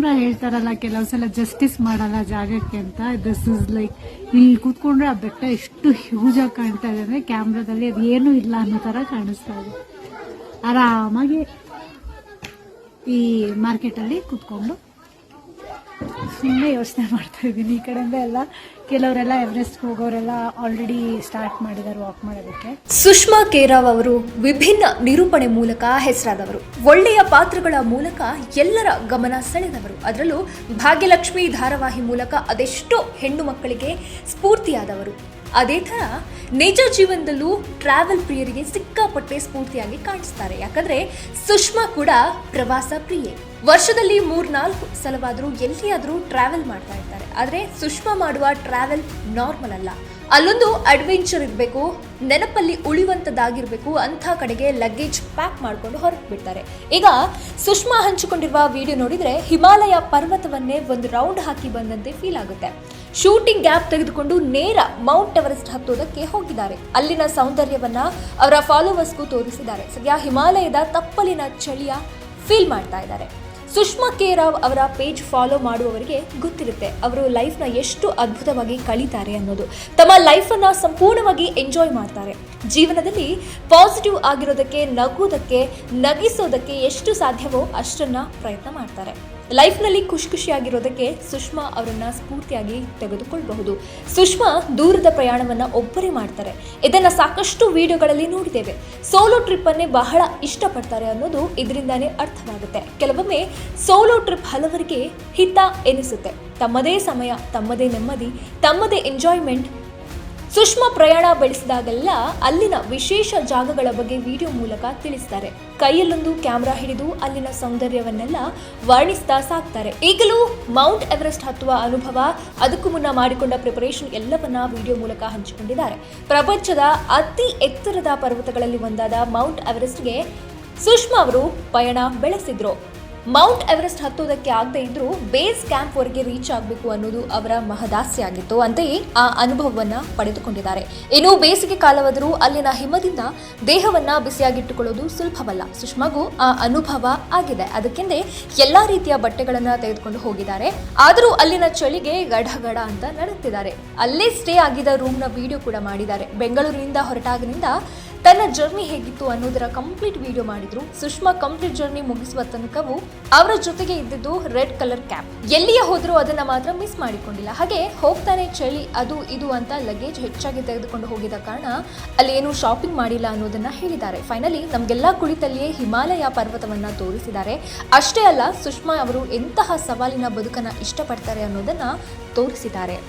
Camera ಹೇಳ್ತಾರಲ್ಲ ಕೆಲವು ಸಲ ಜಸ್ಟಿಸ್ ಮಾಡಲ್ಲ ಜಾಗಕ್ಕೆ ಅಂತ. ದಿಸ್ ಇಸ್ ಲೈಕ್ ಇಲ್ಲಿ ಕೂತ್ಕೊಂಡ್ರೆ ಆ ಬೆಟ್ಟ ಎಷ್ಟು ಹ್ಯೂಜ್ ಆಗಿ ಕಾಣ್ತಾ ಇದೆ ಅಂದ್ರೆ ಕ್ಯಾಮ್ರಾದಲ್ಲಿ ಅದು ಇಲ್ಲ ಅನ್ನೋ ತರ ಕಾಣಿಸ್ತಾ ಇದೆ. ಆರಾಮಾಗಿ ಈ ಮಾರ್ಕೆಟಲ್ಲಿ ಕೂತ್ಕೊಂಡು ಸುಮ್ಮನೆ ಯೋಚನೆ ಮಾಡ್ತಾ ಇದ್ದೀನಿ. ಈ ಕಡೆಯಿಂದ ಎಲ್ಲ ಕೆಲವರೆಲ್ಲ ಎವರೆಸ್ಟ್ ಹೋಗೋರೆಲ್ಲ ಆಲ್ರೆಡಿ ಸ್ಟಾರ್ಟ್ ಮಾಡಿದ್ದಾರೆ ವಾಕ್ ಮಾಡೋದಕ್ಕೆ. ಸುಷ್ಮಾ ಕೇರಾವ್ ಅವರು ವಿಭಿನ್ನ ನಿರೂಪಣೆ ಮೂಲಕ ಹೆಸರಾದವರು. ಒಳ್ಳೆಯ ಪಾತ್ರಗಳ ಮೂಲಕ ಎಲ್ಲರ ಗಮನ ಸೆಳೆದವರು. ಅದರಲ್ಲೂ ಭಾಗ್ಯಲಕ್ಷ್ಮಿ ಧಾರಾವಾಹಿ ಮೂಲಕ ಅದೆಷ್ಟೋ ಹೆಣ್ಣು ಮಕ್ಕಳಿಗೆ ಸ್ಫೂರ್ತಿಯಾದವರು. ಅದೇ ಥರ ನಿಜ ಜೀವನದಲ್ಲೂ ಟ್ರಾವೆಲ್ ಪ್ರಿಯರಿಗೆ ಸಿಕ್ಕಾಪಟ್ಟೆ ಸ್ಫೂರ್ತಿಯಾಗಿ ಕಾಣಿಸ್ತಾರೆ. ಯಾಕಂದರೆ ಸುಷ್ಮಾ ಕೂಡ ಪ್ರವಾಸ ಪ್ರಿಯೆ. ವರ್ಷದಲ್ಲಿ ಮೂರ್ನಾಲ್ಕು ಸಲವಾದರೂ ಎಲ್ಲಿಯಾದರೂ ಟ್ರಾವೆಲ್ ಮಾಡ್ತಾ ಇರ್ತಾರೆ. ಆದರೆ ಸುಷ್ಮಾ ಮಾಡುವ ಟ್ರಾವೆಲ್ ನಾರ್ಮಲ್ ಅಲ್ಲ. ಅಲ್ಲೊಂದು ಅಡ್ವೆಂಚರ್ ಇರಬೇಕು, ನೆನಪಲ್ಲಿ ಉಳಿಯುವಂಥದ್ದಾಗಿರಬೇಕು ಅಂಥ ಕಡೆಗೆ ಲಗೇಜ್ ಪ್ಯಾಕ್ ಮಾಡಿಕೊಂಡು ಹೊರಟು ಬಿಡ್ತಾರೆ. ಈಗ ಸುಷ್ಮಾ ಹಂಚಿಕೊಂಡಿರುವ ವಿಡಿಯೋ ನೋಡಿದರೆ ಹಿಮಾಲಯ ಪರ್ವತವನ್ನೇ ಒಂದು ರೌಂಡ್ ಹಾಕಿ ಬಂದಂತೆ ಫೀಲ್ ಆಗುತ್ತೆ. ಶೂಟಿಂಗ್ ಗ್ಯಾಪ್ ತೆಗೆದುಕೊಂಡು ನೇರ ಮೌಂಟ್ ಎವರೆಸ್ಟ್ ಹತ್ತೋದಕ್ಕೆ ಹೋಗಿದ್ದಾರೆ. ಅಲ್ಲಿನ ಸೌಂದರ್ಯವನ್ನ ಅವರ ಫಾಲೋವರ್ಸ್ಗೂ ತೋರಿಸಿದ್ದಾರೆ. ಸದ್ಯ ಹಿಮಾಲಯದ ತಪ್ಪಲಿನ ಚಳಿಯ ಫೀಲ್ ಮಾಡ್ತಾ ಇದ್ದಾರೆ. ಸುಷ್ಮಾ ಕೆ ರಾವ್ ಅವರ ಪೇಜ್ ಫಾಲೋ ಮಾಡುವವರಿಗೆ ಗೊತ್ತಿರುತ್ತೆ ಅವರು ಲೈಫ್ನ ಎಷ್ಟು ಅದ್ಭುತವಾಗಿ ಕಳೀತಾರೆ ಅನ್ನೋದು. ತಮ್ಮ ಲೈಫನ್ನು ಸಂಪೂರ್ಣವಾಗಿ ಎಂಜಾಯ್ ಮಾಡ್ತಾರೆ. ಜೀವನದಲ್ಲಿ ಪಾಸಿಟಿವ್ ಆಗಿರೋದಕ್ಕೆ, ನಗುವುದಕ್ಕೆ, ನಗಿಸೋದಕ್ಕೆ ಎಷ್ಟು ಸಾಧ್ಯವೋ ಅಷ್ಟನ್ನು ಪ್ರಯತ್ನ ಮಾಡ್ತಾರೆ. ಲೈಫ್ನಲ್ಲಿ ಖುಷಿ ಖುಷಿಯಾಗಿರೋದಕ್ಕೆ ಸುಷ್ಮಾ ಅವರನ್ನ ಸ್ಫೂರ್ತಿಯಾಗಿ ತೆಗೆದುಕೊಳ್ಳಬಹುದು ಸುಷ್ಮಾ ದೂರದ ಪ್ರಯಾಣವನ್ನ ಒಬ್ಬರೇ ಮಾಡ್ತಾರೆ. ಇದನ್ನ ಸಾಕಷ್ಟು ವಿಡಿಯೋಗಳಲ್ಲಿ ನೋಡಿದ್ದೇವೆ. ಸೋಲೋ ಟ್ರಿಪ್ಪನ್ನೇ ಬಹಳ ಇಷ್ಟಪಡ್ತಾರೆ ಅನ್ನೋದು ಇದರಿಂದಾನೇ ಅರ್ಥವಾಗುತ್ತೆ. ಕೆಲವೊಮ್ಮೆ ಸೋಲೋ ಟ್ರಿಪ್ ಹಲವರಿಗೆ ಹಿತ ಎನಿಸುತ್ತೆ. ತಮ್ಮದೇ ಸಮಯ, ತಮ್ಮದೇ ನೆಮ್ಮದಿ, ತಮ್ಮದೇ ಎಂಜಾಯ್ಮೆಂಟ್ ಸುಷ್ಮಾ ಪ್ರಯಾಣ ಬೆಳೆಸಿದಾಗೆಲ್ಲ ಅಲ್ಲಿನ ವಿಶೇಷ ಜಾಗಗಳ ಬಗ್ಗೆ ವಿಡಿಯೋ ಮೂಲಕ ತಿಳಿಸ್ತಾರೆ. ಕೈಯಲ್ಲೊಂದು ಕ್ಯಾಮ್ರಾ ಹಿಡಿದು ಅಲ್ಲಿನ ಸೌಂದರ್ಯವನ್ನೆಲ್ಲ ವರ್ಣಿಸ್ತಾ ಸಾಕ್ತಾರೆ. ಈಗಲೂ ಮೌಂಟ್ ಎವರೆಸ್ಟ್ ಹತ್ತುವ ಅನುಭವ, ಅದಕ್ಕೂ ಮುನ್ನ ಮಾಡಿಕೊಂಡ ಪ್ರಿಪರೇಷನ್ ಎಲ್ಲವನ್ನ ವಿಡಿಯೋ ಮೂಲಕ ಹಂಚಿಕೊಂಡಿದ್ದಾರೆ. ಪ್ರಪಂಚದ ಅತಿ ಎತ್ತರದ ಪರ್ವತಗಳಲ್ಲಿ ಒಂದಾದ ಮೌಂಟ್ ಎವರೆಸ್ಟ್ಗೆ ಸುಷ್ಮಾ ಅವರು ಪಯಣ ಬೆಳೆಸಿದ್ರು. ಮೌಂಟ್ ಎವರೆಸ್ಟ್ ಹತ್ತೋದಕ್ಕೆ ಆಗದೆ ಇದ್ರೂ ಬೇಸ್ ಕ್ಯಾಂಪ್ ವರೆಗೆ ರೀಚ್ ಆಗಬೇಕು ಅನ್ನೋದು ಅವರ ಮಹದಾಸ್ಯ ಆಗಿತ್ತು ಅಂತೆಯೇ ಆ ಅನುಭವವನ್ನ ಪಡೆದುಕೊಂಡಿದ್ದಾರೆ. ಇನ್ನು ಬೇಸಿಗೆ ಕಾಲವಾದರೂ ಅಲ್ಲಿನ ಹಿಮದಿಂದ ದೇಹವನ್ನ ಬಿಸಿಯಾಗಿಟ್ಟುಕೊಳ್ಳೋದು ಸುಲಭವಲ್ಲ. ಸುಷ್ಮಾಗೂ ಆ ಅನುಭವ ಆಗಿದೆ. ಅದಕ್ಕೆಂದೇ ಎಲ್ಲಾ ರೀತಿಯ ಬಟ್ಟೆಗಳನ್ನ ತೆಗೆದುಕೊಂಡು ಹೋಗಿದ್ದಾರೆ. ಆದರೂ ಅಲ್ಲಿನ ಚಳಿಗೆ ಗಡಗಡ ಅಂತ ನಡುತ್ತಿದ್ದಾರೆ ಅಲ್ಲೇ ಸ್ಟೇ ಆಗಿದ್ದ ರೂಮ್ನ ವಿಡಿಯೋ ಕೂಡ ಮಾಡಿದ್ದಾರೆ. ಬೆಂಗಳೂರಿನಿಂದ ಹೊರಟಾಗಿನಿಂದ ತನ್ನ ಜರ್ನಿ ಹೇಗಿತ್ತು ಅನ್ನೋದರ ಕಂಪ್ಲೀಟ್ ವಿಡಿಯೋ ಮಾಡಿದ್ರು. ಸುಷ್ಮಾ ಕಂಪ್ಲೀಟ್ ಜರ್ನಿ ಮುಗಿಸುವ ತನಕವೂ ಅವರ ಜೊತೆಗೆ ಇದ್ದಿದ್ದು ರೆಡ್ ಕಲರ್ ಕ್ಯಾಪ್ ಎಲ್ಲಿಯೇ ಹೋದ್ರೂ ಅದನ್ನ ಮಾತ್ರ ಮಿಸ್ ಮಾಡಿಕೊಂಡಿಲ್ಲ. ಹಾಗೆ ಹೋಗ್ತಾನೆ ಚಳಿ, ಅದು ಇದು ಅಂತ ಲಗೇಜ್ ಹೆಚ್ಚಾಗಿ ತೆಗೆದುಕೊಂಡು ಹೋಗಿದ ಕಾರಣ ಅಲ್ಲಿ ಏನು ಶಾಪಿಂಗ್ ಮಾಡಿಲ್ಲ ಅನ್ನೋದನ್ನ ಹೇಳಿದ್ದಾರೆ. ಫೈನಲಿ ನಮಗೆಲ್ಲ ಕುಳಿತಲ್ಲಿಯೇ ಹಿಮಾಲಯ ಪರ್ವತವನ್ನ ತೋರಿಸಿದ್ದಾರೆ. ಅಷ್ಟೇ ಅಲ್ಲ, ಸುಷ್ಮಾ ಅವರು ಎಂತಹ ಸವಾಲಿನ ಬದುಕನ್ನ ಇಷ್ಟಪಡ್ತಾರೆ ಅನ್ನೋದನ್ನ ತೋರಿಸಿದ್ದಾರೆ.